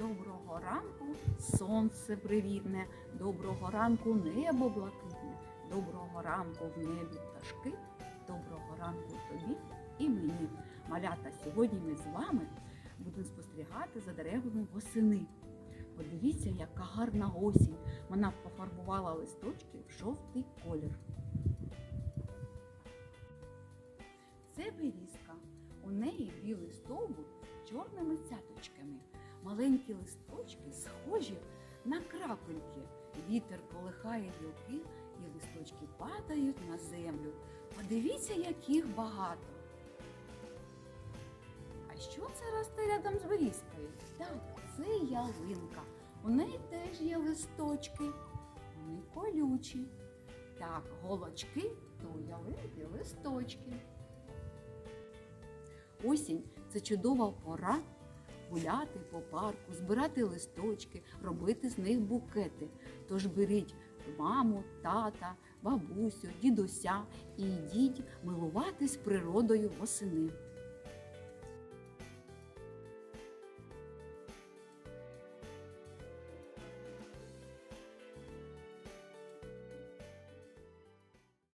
Доброго ранку, сонце привітне, доброго ранку, небо блакитне, доброго ранку в небі пташки, доброго ранку тобі і мені. Малята, сьогодні ми з вами будемо спостерігати за деревами восени. Подивіться, яка гарна осінь. Вона пофарбувала листочки в жовтий колір. Це берізка. У неї білий стовбур з чорними цяточками. Маленькі листочки схожі на крапельки. Вітер колихає гілки і листочки падають на землю. Подивіться, яких багато. А що це росте рядом з берізкою? Так, це ялинка. У неї теж є листочки. Вони колючі. Так, голочки то ялинки листочки. Осінь це чудова пора гуляти по парку, збирати листочки, робити з них букети. Тож беріть маму, тата, бабусю, дідуся і йдіть милуватись природою восени.